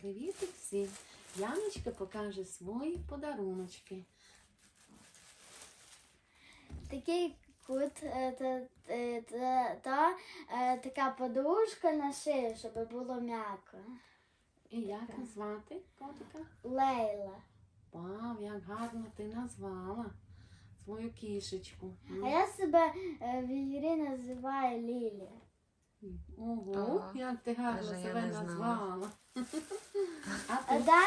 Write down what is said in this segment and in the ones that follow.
Привіт всім! Яночка покаже свої подаруночки. Такий кут, е, та, та, та, е, така подушка на шию, щоб було м'яко. І як звати котика? Лейла. Вау, як гарно ти назвала свою кішечку. А я себе е, в ігрі називаю Лілія. Ого, Ага. як ти гарно Даже я себе не знала. назвала. А А ти? да,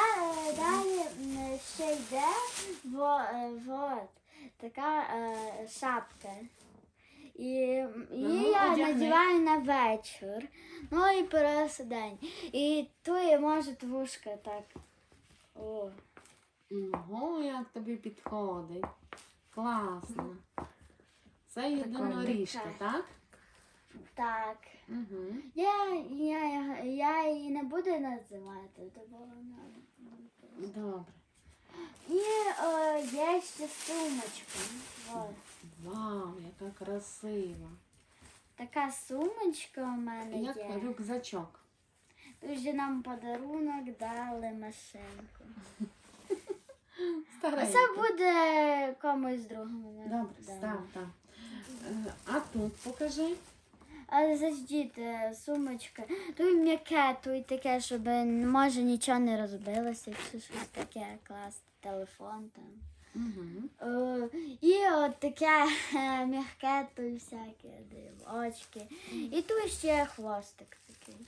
е, далі м, ще йде во, е, вот, така е, шапка. І її Ну, я одягни. надіваю на вечір. Ну і просто день. І ту я можу вушка так. О. Ого, як тобі підходить. Класно. Це єдиноріжка, Так. так? Так. Угу. Я, я, я її не буду називати, то вона. Добре. І е, є ще сумочка. От. Вау, яка красива. Така сумочка у мене Як є. рюкзачок. Дуже нам подарунок дали машинку. Це буде комусь другому. Добре, став так. Е, А тут покажи. Але заждіть, е, сумочка. Тут м'яке, тут таке, щоб може нічого не розбилося, якщо щось таке класти, телефон там. Угу. Е, І от таке е, м'яке, тут всяке очки. І тут ще хвостик такий.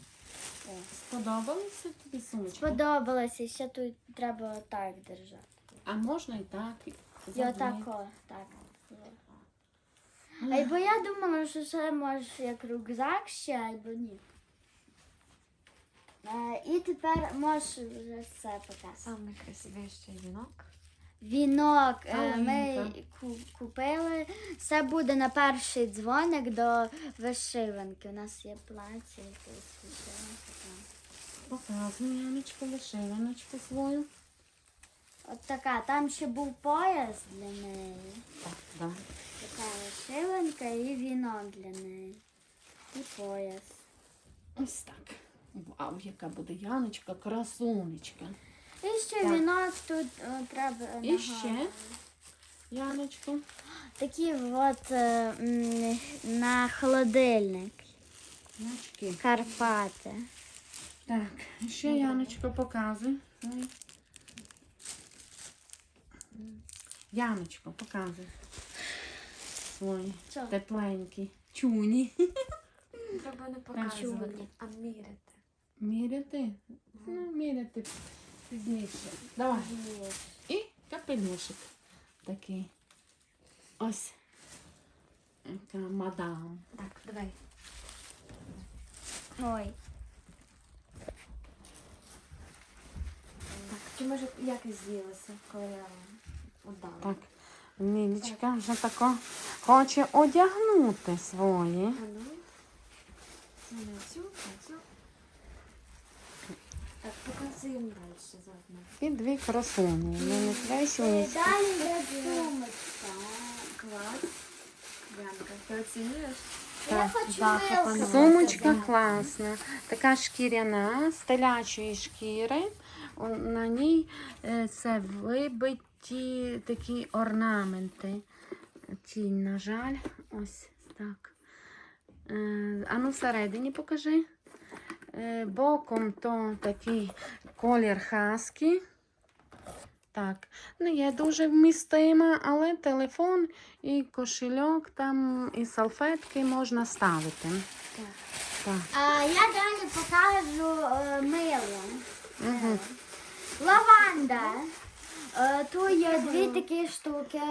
О. Сподобалася тобі сумочка? Сподобалося, ще тут треба отак держати. А можна і так. і І задні. так. Або я думала, що це може як рюкзак ще, або ні. Е, І тепер можеш вже все показати. Саме красивіший вінок. Вінок е, ми ку- купили. Це буде на перший дзвоник до вишиванки. У нас є плаття якесь вишиванка. там. Показуй, Яночку, вишиваночку свою. От така, там ще був пояс для неї. Так, да. Така вишиванка і вінок для неї. І пояс. Ось так. Вау, яка буде Яночка, красунечка. І ще Так. вінок тут о, треба. І нагадувати. ще? Яночку. Такі от е, м, на холодильник. Значки. Карпати. Так, ще Яночко показуй. Ой. Яночко, показуй. Свої Що? тепленькі. Чуні. Треба не показувати, а міряти. Міряти? Ну, міряти пізніше. Давай. І капелюшик такий. Ось. Яка мадам. Так, давай. Ой. Ти може якось з'їлася, коли я віддала. Так, Мілічка вже тако хоче одягнути свої. А ну. Це на цю, на цю. Так, показуємо далі заодно. І дві красуні. Ну, не красуні. Далі йде сумочка. Клас. Янка, ти оцінюєш? Я хочу вилку. Сумочка класна, така шкіряна, з телячої шкіри. На ній е, це вибиті такі орнаменти. Тінь, на жаль, ось так. Е, А ну всередині покажи. Е, Боком то такий колір хаски. Так, не є дуже вмістима, але телефон і кошельок там, і салфетки можна ставити. Так. Так. А я далі покажу е, мило. Угу. Лаванда. Е, Тут є дві такі штуки.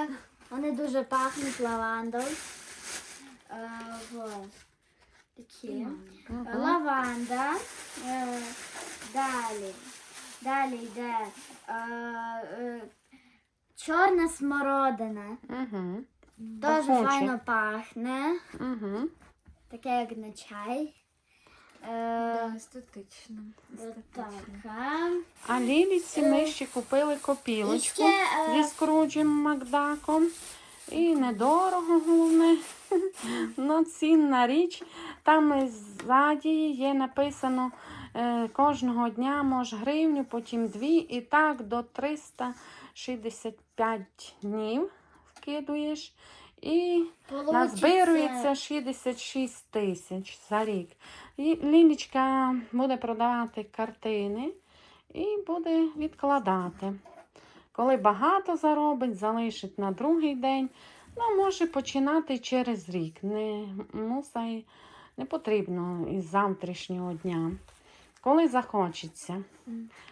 Вони дуже пахнуть лавандою. Е, вот. Такі. Е, Лаванда. Е, Далі. Далі йде е, е, чорна смородина. Угу. Дуже Пахуче. файно пахне. Угу. Таке як на чай. Е, естетично. Естетично. А Ліліці ми ще купили копілочку е, зі Скруджем Макдаком. І недорого, головне. Ну, цінна річ. Там ззаді є написано е, кожного дня можеш гривню, потім дві, і так до 365 днів вкидуєш. І назбирується 66 тисяч за рік. І Лілічка буде продавати картини і буде відкладати. Коли багато заробить, залишить на другий день. Ну, може починати через рік. Не, мусай, не потрібно із завтрашнього дня. Коли захочеться,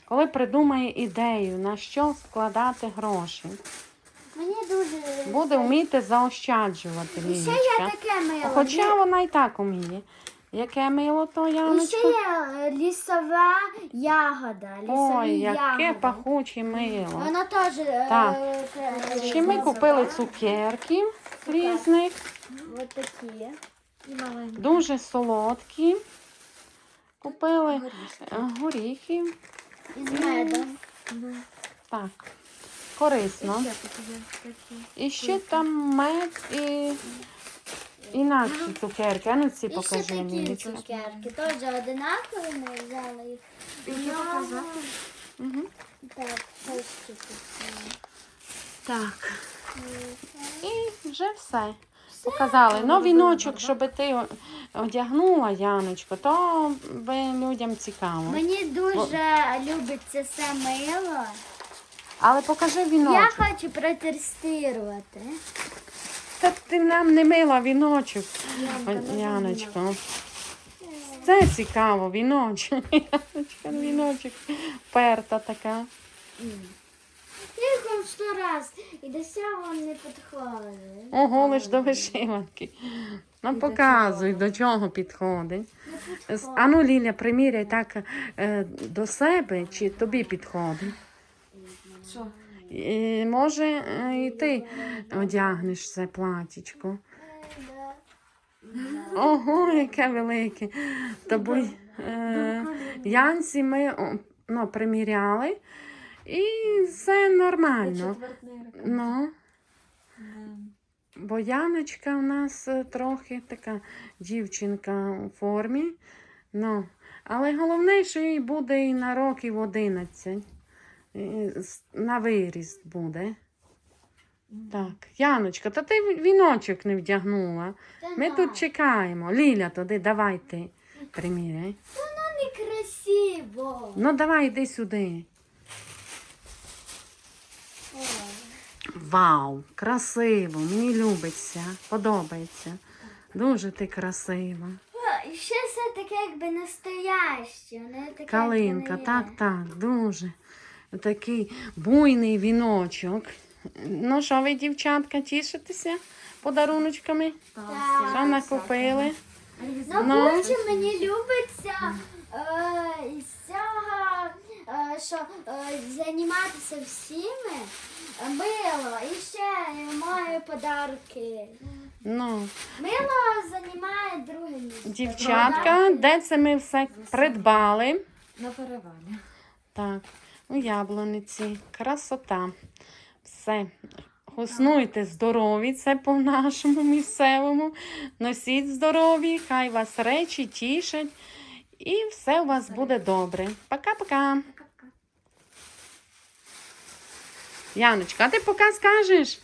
коли придумає ідею, на що складати гроші, Мені дуже буде вміти заощаджувати І ще є Лілічка. таке мило. Хоча вона і так вміє. Яке мило то І ще Яночко? є е, лісова ягода. Лісові Ой, яке ягоди. пахуче мило. Воно теж е, Так. е, Ще ми купили цукерки різних, Ось такі. І маленькі. дуже солодкі. Купили е, горіхи. Із медом. Так, корисно. ще. І ще там мед і інакші цукерки. А ну ці І ще покажи такі Лілічка. цукерки. Теж одинакові ми взяли їх. Які показати? Так, ось такі. Так. І вже все. Показали. Ну, віночок, щоб ти о- одягнула, Яночко, то би людям цікаво. Мені дуже любиться це мило. Але покажи Я віночок. хочу протестувати. Та ти нам не мила віночок, Янка, О, Яночко. Це цікаво, віночок. Яночка, віночок. Перта така. Тихо сто раз. І до цього не підходить. Ого, лиш до вишиванки. Ну, показуй, до чого підходить. З- А ну, Ліля, приміряй так е, до себе, чи тобі підходить. І, може, е, і ти одягнеш це платічко. Ого, яке велике. Тобі е, Янці ми ну, приміряли, і все нормально. Ну, бо Яночка у нас е, трохи така дівчинка у формі. Ну, але головне, що їй буде і на років 11. На виріст буде. Так, Яночка, та ти віночок не вдягнула. Ми тут чекаємо. Ліля туди, давай ти приміряй. не красиво. Ну, давай йди сюди. Вау, красиво, мені любиться, подобається. Дуже ти красива. І ще все таке, якби настояще. Калинка, воно так, так, дуже. Такий буйний віночок. Ну, що ви, дівчатка, тішитеся подаруночками? Так. Що накупили? Ну, Ну. Бучі мені любиться е, цього, е, що е, займатися всіми. Мило, і ще мої подарки. Ну, Мило займає друге місце. дівчатка, де це ми все придбали? На перевалі. Так, у яблуниці. Красота. Все. Гуснуйте здорові, це по нашому місцевому. Носіть здорові, хай вас речі тішать. І все у вас буде добре. Пока-пока. Яночка, а ти пока скажеш?